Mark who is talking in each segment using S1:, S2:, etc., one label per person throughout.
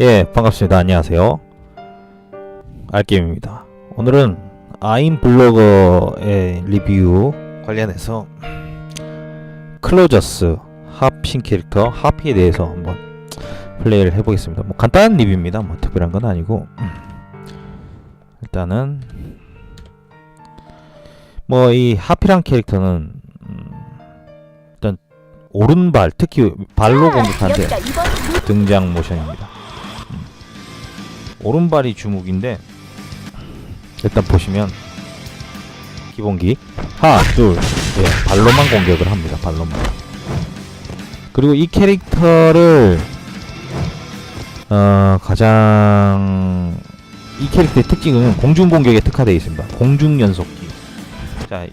S1: 예, 반갑습니다. 안녕하세요. 알게임입니다. 오늘은 아임 블로거의 리뷰 관련해서 클로저스 하핀 캐릭터 하피에 대해서 한번 플레이를 해보겠습니다. 뭐 간단한 리뷰입니다. 뭐 특별한 건 아니고 일단은 뭐 이 하피란 캐릭터는 음, 일단 오른발 특히 발로 공격하는 데
S2: 여기가 이번 루
S1: 등장 모션입니다. 음. 오른발이 주목인데 일단 보시면 기본기 하나 둘 예, 발로만 공격을 합니다. 발로만. 그리고 이 캐릭터를 어, 가장 이 캐릭터의 특징은 공중 공격에 특화되어 있습니다. 공중 연속기. 자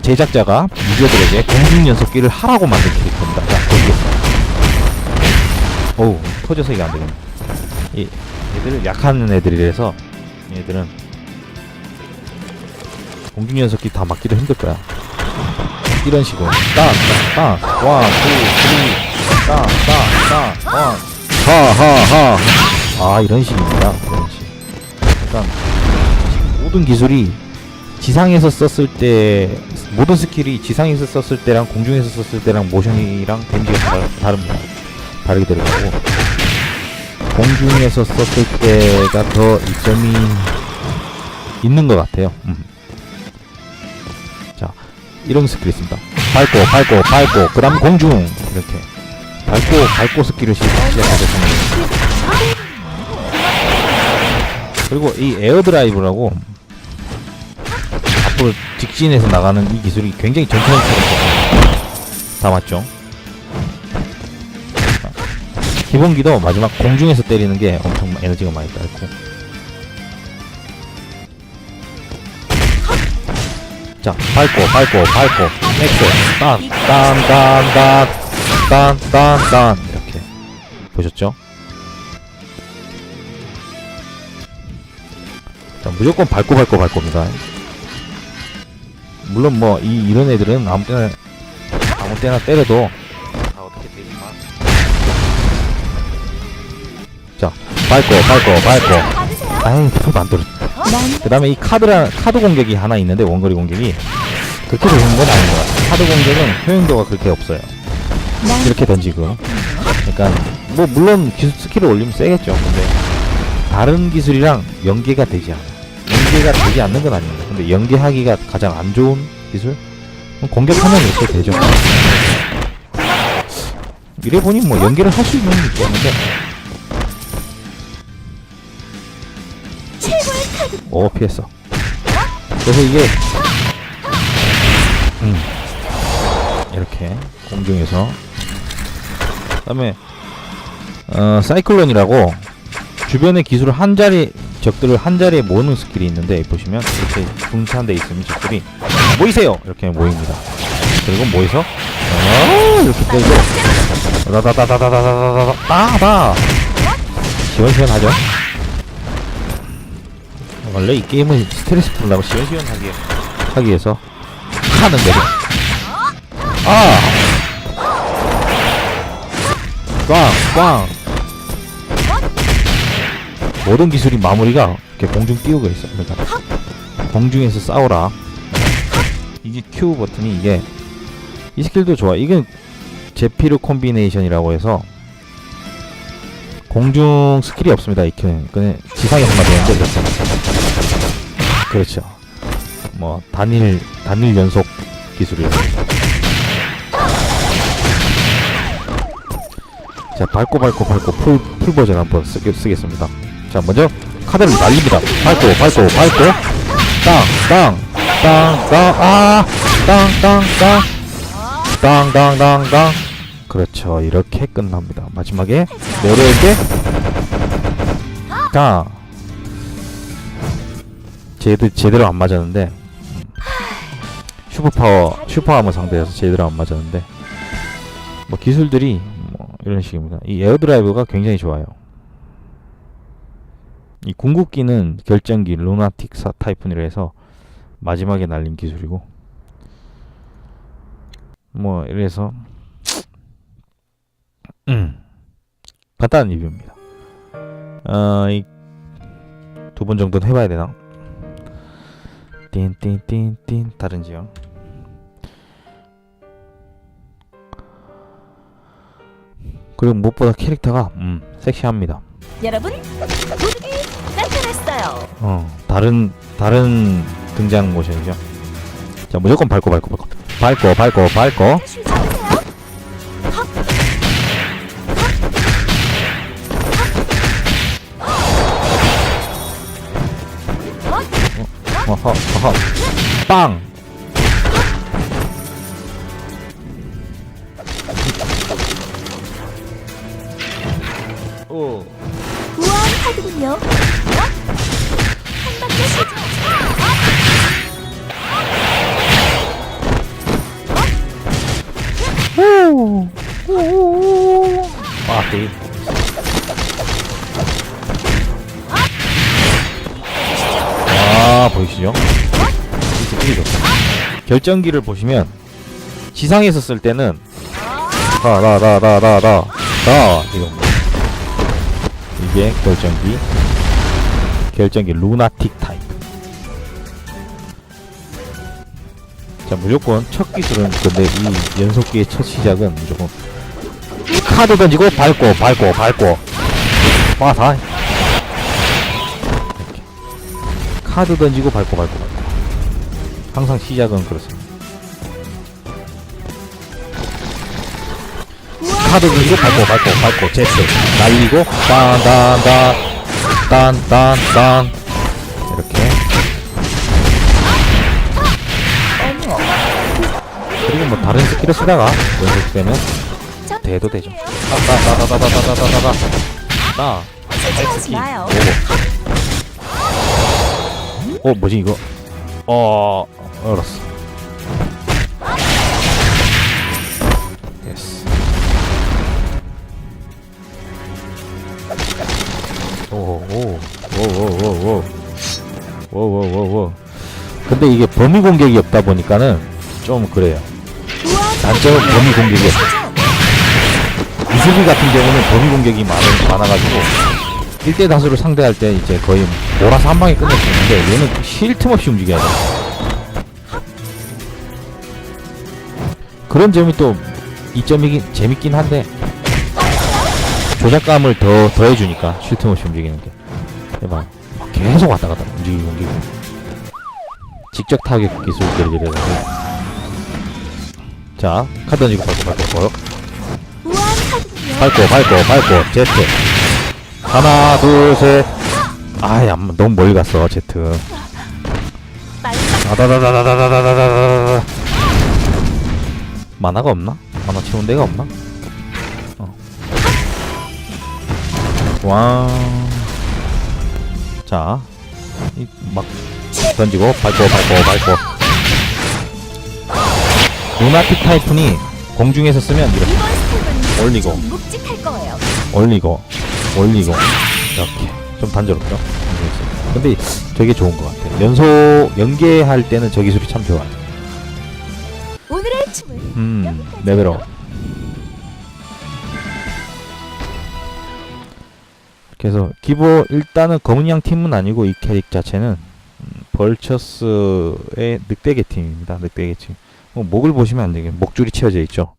S1: 제작자가 유저들에게 공중 연속기를 하라고 만든 캐릭터입니다. 자 보시겠습니다. 어우 터져서 이게 안되겠네 이 얘들 약한 애들이라서 얘들은 공중 연속기 다 맞기도 힘들 거야. 이런 식으로. 땅땅땅 원, 투, 쓰리. 땅땅땅 원. 하하하. 아 이런 식입니다. 이런 식. 일단 모든 기술이 지상에서 썼을 때 모든 스킬이 지상에서 썼을 때랑 공중에서 썼을 때랑 모션이랑 다, 다릅니다. 다르게 들어가고 공중에서 썼을 때가 더 이점이 있는 것 같아요. 음. 자, 이런 스킬이 있습니다. 밟고, 밟고, 밟고, 그 다음 공중 이렇게 밟고, 밟고 스킬을 시- 시작하겠습니다. 그리고 이 에어드라이브라고 앞으로 직진해서 나가는 이 기술이 굉장히 들어요. 다 맞죠? 기본기도 마지막 공중에서 때리는 게 엄청 에너지가 많이 딸고. 자 밟고 밟고 밟고. 넥스. 딴딴딴딴딴딴딴. 이렇게. 보셨죠? 자 무조건 밟고 밟고 밟 겁니다. 물론 뭐 이 이런 애들은 아무 때나 아무 때나 때려도 자, 밟고, 밟고, 밟고. 아이, 소리 안 들어. 그 다음에 이 카드라, 카드 공격이 하나 있는데, 원거리 공격이. 그렇게 좋은 건 아닌 것 같아요. 카드 공격은 효용도가 그렇게 없어요. 이렇게 던지고. 그러니까, 뭐, 물론 기술 스킬을 올리면 세겠죠. 근데, 다른 기술이랑 연계가 되지 않아요. 연계가 되지 않는 건 아닙니다. 근데 연계하기가 가장 안 좋은 기술? 공격하면 이렇게 되죠. 이래 보니 뭐 연계를 할 수 있는 게 있는데, 오 피했어. 그래서 이게 음. 이렇게 공중에서. 그 다음에 어 사이클론이라고 주변의 기술을 한 자리 적들을 한 자리에 모으는 스킬이 있는데 보시면 이렇게 분산돼 있으면 적들이 모이세요! 이렇게 모입니다. 그리고 모여서 어 이렇게 때리고. 다다다다다다다다다 따다 시원시원하죠 원래 이 게임은 스트레스 풀라고 시원시원하게 하기 위해서? 하는 대로. 아! 꽝! 꽝! 모든 기술이 마무리가 이렇게 공중 띄우고 있어 그러니까. 공중에서 싸우라. 이게 Q 버튼이 이게 이 스킬도 좋아. 이건 제피르 콤비네이션이라고 해서 공중 스킬이 없습니다 이 큐는 그냥 지상에서만 되는데 그렇죠. 그렇죠. 뭐 단일 단일 연속 기술이에요. 자 밟고 밟고 밟고 풀, 풀 버전 한번 쓰, 쓰겠습니다. 자 먼저 카드를 날립니다. 밟고 밟고 밟고. 땅땅땅땅땅땅땅땅땅땅땅 그렇죠. 이렇게 끝납니다. 마지막에 내려올 때땅 제대로 제대로 안 맞았는데. 슈퍼 파워 슈퍼 아머 상대에서 제대로 안 맞았는데. 뭐 기술들이 뭐 이런 식입니다. 이 에어 드라이브가 굉장히 좋아요. 이 궁극기는 결정기 루나틱 사 타이푼이라 해서 마지막에 날린 기술이고. 뭐 이래서 음 간단한 리뷰입니다. 어, 이두 번 정도는 해봐야 되나? 띵띵띵띵 다른 지역. 그리고 무엇보다 캐릭터가 음 섹시합니다.
S2: 여러분, 도둑이 나타났어요.
S1: 어 다른 다른 등장 모션이죠. 자 무조건 밟고 밟고 밟고 밟고 밟고 밟고 어허 어허 빵. 오.
S2: 우아한 카드군요. 한 바퀴.
S1: 오. 오. 아, 되게. 아, 보이시죠? 결정기를 보시면 지상에서 쓸 때는 다다다다다다 다 이거. 이게 결정기 결정기 루나틱 타입 자 무조건 첫 기술은 근데 이 연속기의 첫 시작은 무조건 카드 던지고 밟고 밟고 밟고. 와다 카드 던지고 밟고 밟고 밟고 항상 시작은 그렇습니다 카드 던지고 밟고 밟고 밟고 제트 날리고 딴딴딴 딴딴딴 이렇게 그리고 뭐 다른 스킬을 쓰다가 연습되면 돼도 되죠. 따따따따따따따따따 나
S2: 실패하지 마요.
S1: 오. 어 뭐지 이거? 어 알았어. 예스. 오오오오오오오오오오오오 근데 이게 범위 공격이 없다 보니까는 좀 그래요. 단점은. 범위 공격이 없어. 이슬비 같은 경우는 범위 공격이 많, 많아가지고 1대 다수를 상대할 때 이제 거의 몰아서 한 방에 끝낼 수 있는데 얘는 쉴 틈 없이 움직여야 돼. 그런 점이 또 이점이긴 재밌긴 한데 조작감을 더 더해주니까 쉴틈 없이 움직이는 게. 해봐. 계속 왔다 갔다 움직이고 움직이고. 직접 타격 기술들이 이래가지고. 자, 카드 던지고 밟고 밟고 밟고. 밟고 밟고 밟고 제트 하나 둘셋 아이 안 너무 멀리 갔어 제트 아다다다다다다다다다 만화가 없나? 만화 채운 데가 없나? 어. 와 자 이 막 던지고 밟고 밟고 밟고. 루나틱 타이푼이 공중에서 쓰면 이렇게 올리고. 올리고. 올리고. 이렇게. 좀 단조롭죠? 근데 저게 좋은 것 같아요. 연속 연계할 때는 저 기술이 참 좋아요 음. 레벨업 그래서 기본 일단은 검은 양 팀은 아니고 이 캐릭 자체는 음, 벌처스의 늑대개 팀입니다 늑대개 팀. 어, 목을 보시면 안 되게 목줄이 채워져 있죠.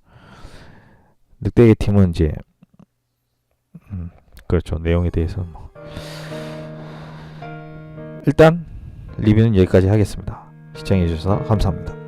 S1: 늑대개 팀은 이제 음, 그렇죠. 내용에 대해서 뭐. 일단 리뷰는 여기까지 하겠습니다. 시청해 주셔서 감사합니다